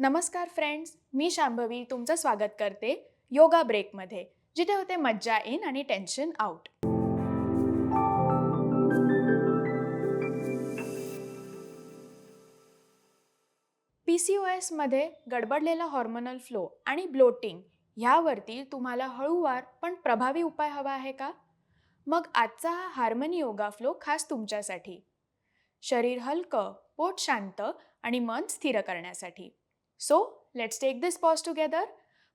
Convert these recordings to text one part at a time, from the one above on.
नमस्कार फ्रेंड्स मी शांभवी तुमचं स्वागत करते योगा ब्रेकमध्ये जिथे होते मज्जा इन आणि tension out. P C O एसमध्ये गडबडलेला हॉर्मोनल फ्लो आणि ब्लोटिंग ह्यावरती तुम्हाला हळूवार पण प्रभावी उपाय हवा आहे का? मग आजचा हा हार्मनी योगा फ्लो खास तुमच्यासाठी. शरीर हलकं पोट शांत आणि मन स्थिर करण्यासाठी. So let's take this pause together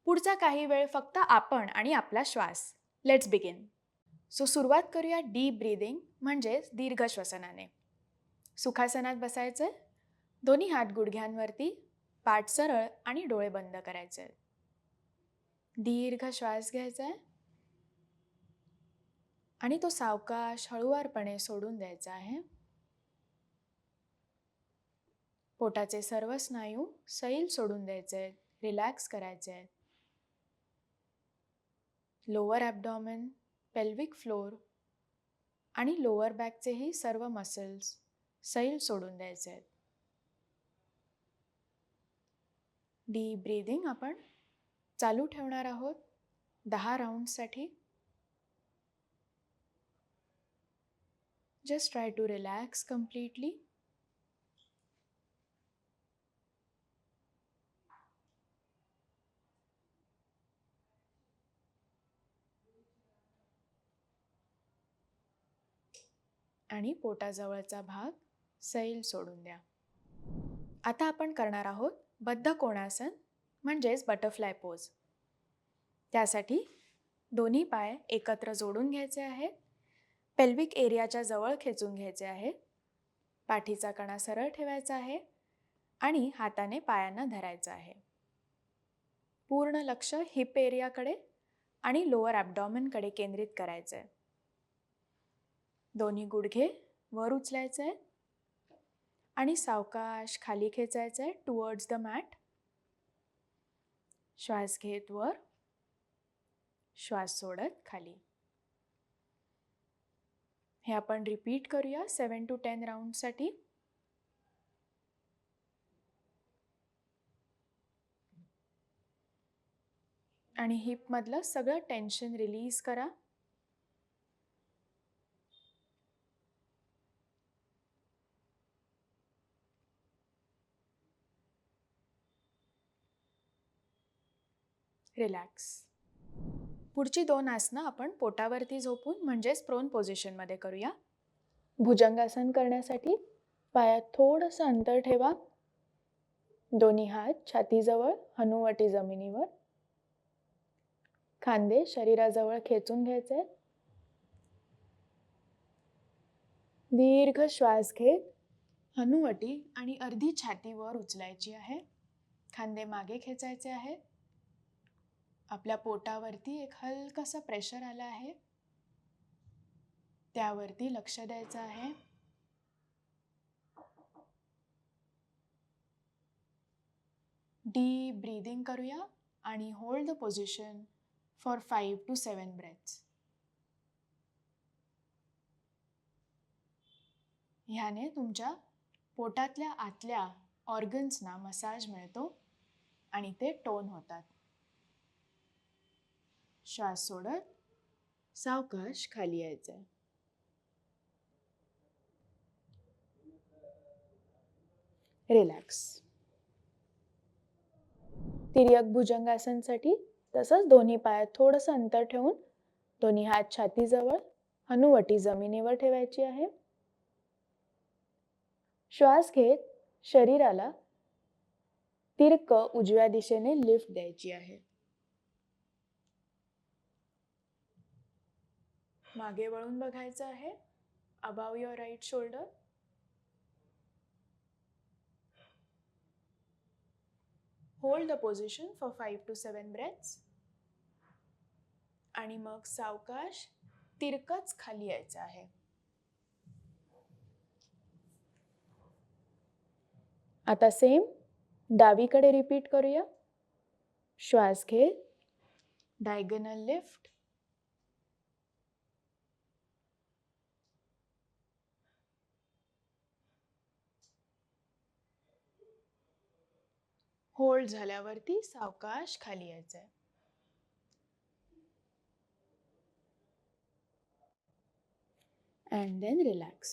पुढचा काही वेळ फक्त आपण आणि आपला श्वास. लेट्स बिगिन सो सुरुवात करूया डीप ब्रीदिंग म्हणजेच दीर्घ श्वसनाने. सुखासनात बसायचं दोन्ही हात गुडघ्यांवरती पाठ सरळ आणि डोळे बंद करायचे. दीर्घ श्वास घ्यायचा. आहे आणि तो सावकाश हळुवारपणे सोडून द्यायचा आहे. पोटाचे सर्व स्नायू सैल सोडून द्यायचे आहेत रिलॅक्स करायचे आहेत. लोअर ॲबडॉमेन पेल्विक फ्लोर आणि लोअर बॅकचेही सर्व मसल्स सैल सोडून द्यायचे आहेत. डी ब्रीदिंग आपण चालू ठेवणार आहोत. दहा राऊंडसाठी just try to relax completely आणि पोटाजवळचा भाग सैल सोडून द्या. आता आपण करणार आहोत बद्ध कोणासन म्हणजेच बटरफ्लाय पोज. त्यासाठी दोन्ही पाय एकत्र जोडून घ्यायचे आहेत. पेल्विक एरियाच्या जवळ खेचून घ्यायचे आहे पाठीचा कणा सरळ ठेवायचा आहे आणि हाताने पायांना धरायचं आहे. पूर्ण लक्ष हिप एरियाकडे आणि लोअर ॲबडॉमनकडे केंद्रित करायचं आहे दोन्ही गुडघे वर उचलायचं आहे आणि सावकाश खाली खेचायचं आहे टुवर्ड्स द मॅट श्वास घेत वर. श्वास सोडत खाली. हे आपण रिपीट करूया सेवन टू टेन राऊंडसाठी आणि हिपमधलं सगळं टेन्शन रिलीज करा. रिलॅक्स. पुढची दोन आसनं आपण पोटावरती झोपून म्हणजेच प्रोन पोझिशनमध्ये करूया. भुजंगासन करण्यासाठी पायात थोडंसं अंतर ठेवा. दोन्ही हात छातीजवळ हनुवटी जमिनीवर. खांदे शरीराजवळ खेचून घ्यायचे. दीर्घ श्वास घेत हनुवटी आणि अर्धी छातीवर उचलायची आहे. खांदे मागे खेचायचे आहेत आपल्या पोटावरती एक हलकंसं प्रेशर आलं आहे. त्यावरती लक्ष द्यायचं आहे. डीप ब्रीदिंग करूया आणि hold the position for five to seven breaths ह्याने तुमच्या पोटातल्या आतल्या ऑर्गन्सना मसाज मिळतो आणि ते टोन होतात. श्वास सोडत सावकाश खाली यायचं रिलॅक्स तिर्यक भुजंगासनसाठी तसंच दोन्ही पायात थोडंसं अंतर ठेवून दोन्ही हात छातीजवळ हनुवटी जमिनीवर ठेवायची आहे. श्वास घेत शरीराला तिरक उजव्या दिशेने लिफ्ट द्यायची आहे. मागे वळून बघायचं आहे. Above your right shoulder hold the position for five to seven breaths आणि मग सावकाश तिरकच खाली यायचं आहे. आता सेम डावीकडे रिपीट करूया. श्वास घे डायगनल लिफ्ट होल्ड झाल्यावरती सावकाश खाली यायचं आहे अँड देन रिलॅक्स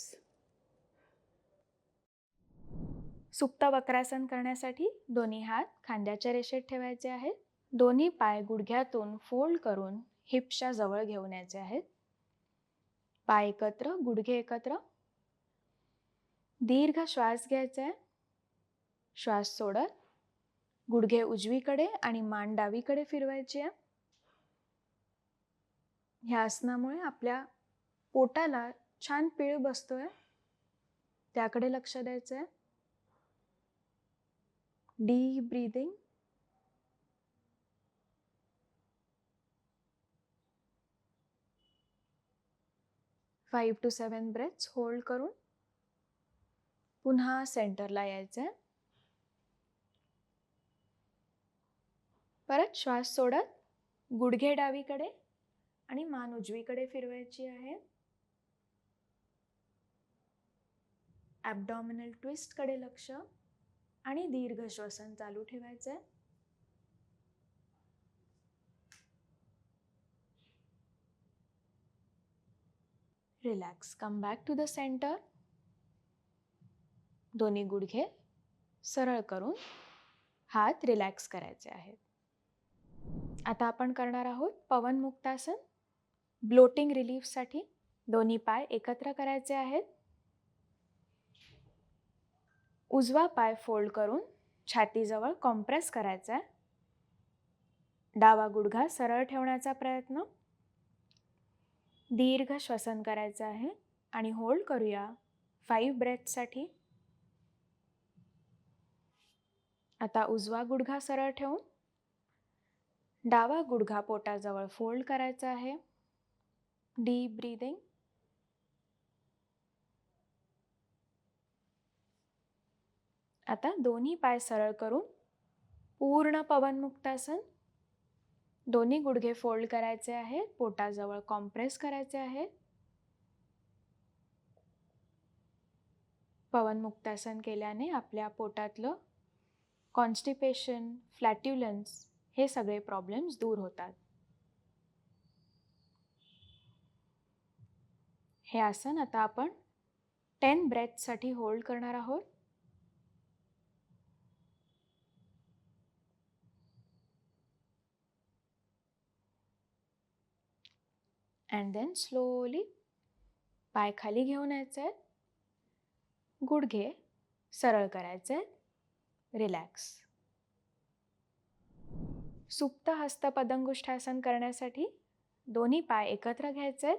सुप्त वक्रासन करण्यासाठी दोन्ही हात खांद्याच्या रेषेत ठेवायचे आहेत. दोन्ही पाय गुडघ्यातून फोल्ड करून हिपच्या जवळ घेऊन यायचे आहेत. पाय एकत्र गुडघे एकत्र. दीर्घ श्वास घ्यायचा आहे. श्वास सोडत गुडघे उजवीकडे आणि मान डावीकडे फिरवायची आहे. ह्या आसनामुळे आपल्या पोटाला छान पीळ बसतोय. त्याकडे लक्ष द्यायचं आहे deep breathing five to seven breaths hold करून पुन्हा सेंटरला यायचं आहे परत श्वास सोडत गुडघे डावीकडे आणि मान उजवीकडे फिरवायची आहे. ॲबडॉमिनल ट्विस्टकडे लक्ष आणि दीर्घ श्वसन चालू ठेवायचं आहे relax come back to the centre दोन्ही गुडघे सरळ करून हात रिलॅक्स करायचे आहेत. आता आपण करणार आहोत पवन मुक्तासन. ब्लोटिंग रिलीफसाठी दोन्ही पाय एकत्र करायचे आहेत. उजवा पाय फोल्ड करून छातीजवळ कॉम्प्रेस करायचा आहे. डावा गुडघा सरळ ठेवण्याचा प्रयत्न. दीर्घ श्वसन करायचं आहे आणि होल्ड करूया. फाईव्ह ब्रेथसाठी आता उजवा गुडघा सरळ ठेवून डावा गुडघा पोटाजवळ फोल्ड करायचा आहे. डीप ब्रीदिंग आता दोन्ही पाय सरळ करून पूर्ण पवनमुक्तासन दोन्ही गुडघे फोल्ड करायचे आहेत पोटाजवळ कॉम्प्रेस करायचे आहे पवनमुक्तासन केल्याने आपल्या पोटातलं कॉन्स्टिपेशन फ्लॅट्युलन्स हे सगळे प्रॉब्लेम्स दूर होतात. हे आसन आता आपण टेन ब्रेथसाठी होल्ड करणार आहोत. अँड देन स्लोली पाय खाली घेऊन यायचे आहेत. गुडघे सरळ करायचे आहेत. रिलॅक्स सुप्त हस्त पदंगुष्ठासन करण्यासाठी दोन्ही पाय एकत्र घ्यायचे आहेत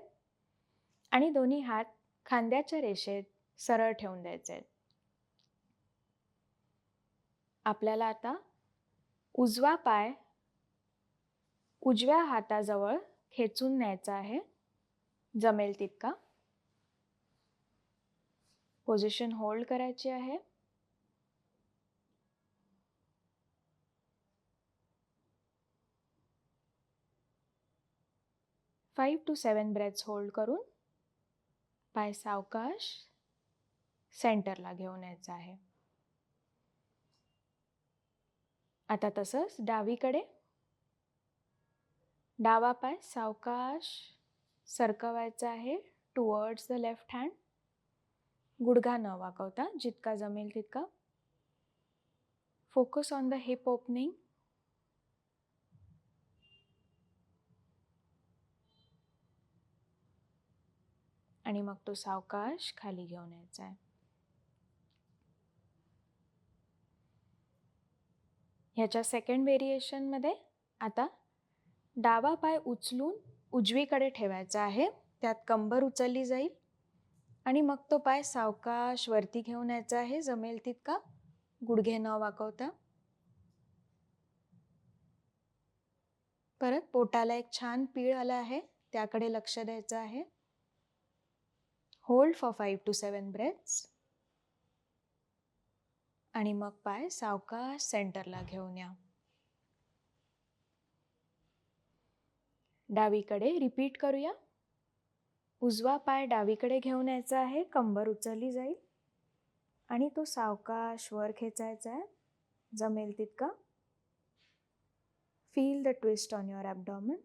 आणि दोन्ही हात खांद्याच्या रेषेत सरळ ठेवून द्यायचे. आहेत आपल्याला आता उजवा पाय उजव्या हाताजवळ खेचून न्यायचा आहे. जमेल तितका. पोझिशन होल्ड करायची आहे. Five to seven breaths hold करून पाय सावकाश सेंटरला घेऊन यायचं आहे. आता तसंच डावीकडे डावा पाय सावकाश सरकवायचा आहे टुवर्ड्स द लेफ्ट हँड गुडघा न वाकवता जितका जमेल तितका focus on the hip opening आणि मग तो सावकाश खाली घेऊन यायचा आहे. ह्याच्या सेकंड व्हेरिएशनमध्ये आता डावा पाय उचलून उजवीकडे ठेवायचा आहे. त्यात कंबर उचलली जाईल आणि मग तो पाय सावकाश वरती घेऊन यायचा आहे. जमेल तितका गुडघे न वाकवता. परत पोटाला एक छान पीळ आला आहे. त्याकडे लक्ष द्यायचं आहे. Hold for five to seven breaths आणि मग पाय सावकाश सेंटरला घेऊन या. डावीकडे रिपीट करूया. उजवा पाय डावीकडे घेऊन यायचा आहे कंबर उचलली जाईल. आणि तो सावकाश वर खेचायचा आहे. जमेल तितका. Feel the twist on your abdomen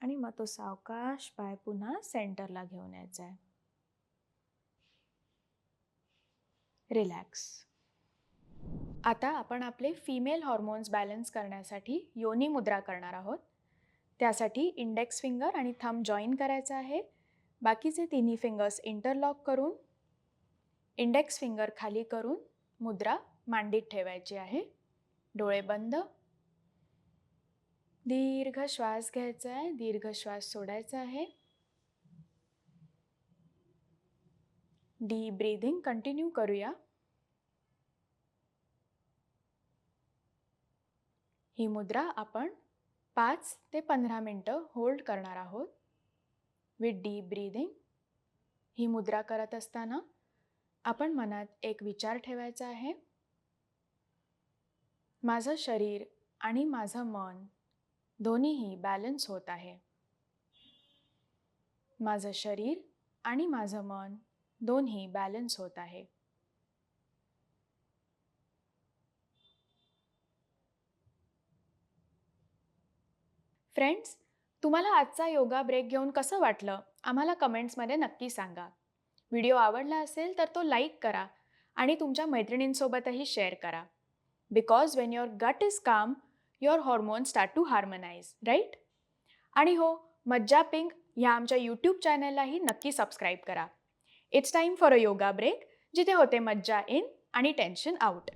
आणि मग तो सावकाश पाय पुन्हा सेंटरला घेऊन यायचा आहे. रिलॅक्स. आता आपण आपले फिमेल हॉर्मोन्स बॅलन्स करण्यासाठी योनी मुद्रा करणार आहोत. त्यासाठी इंडेक्स फिंगर आणि थंब जॉईन करायचं आहे. बाकीचे तिन्ही फिंगर्स इंटरलॉक करून इंडेक्स फिंगर खाली करून मुद्रा मांडीत ठेवायची आहे. डोळे बंद. दीर्घ श्वास घ्यायचा आहे दीर्घ श्वास सोडायचा आहे. डी ब्रीदिंग कंटिन्यू करूया. ही मुद्रा आपण पाच ते पंधरा मिनटं होल्ड करणार आहोत. विथ डीप ब्रीदिंग ही मुद्रा करत असताना आपण मनात एक विचार ठेवायचा आहे. माझं शरीर आणि माझं मन दोन्हीही बॅलन्स होत आहे. माझं शरीर आणि माझं मन दोन्ही बॅलन्स होत आहे. फ्रेंड्स तुम्हाला आजचा योगा ब्रेक घेऊन कसं वाटलं? आम्हाला कमेंट्समध्ये नक्की सांगा. व्हिडिओ आवडला असेल तर तो लाईक करा आणि तुमच्या मैत्रिणींसोबतही शेअर करा. Because when your gut is calm your hormone start to harmonise right आणि हो मज्जा पिंक ह्या आमच्या यूट्यूब चॅनललाही नक्की सबस्क्राईब करा. It's time for a yoga break जिथे होते मज्जा इन आणि टेन्शन आउट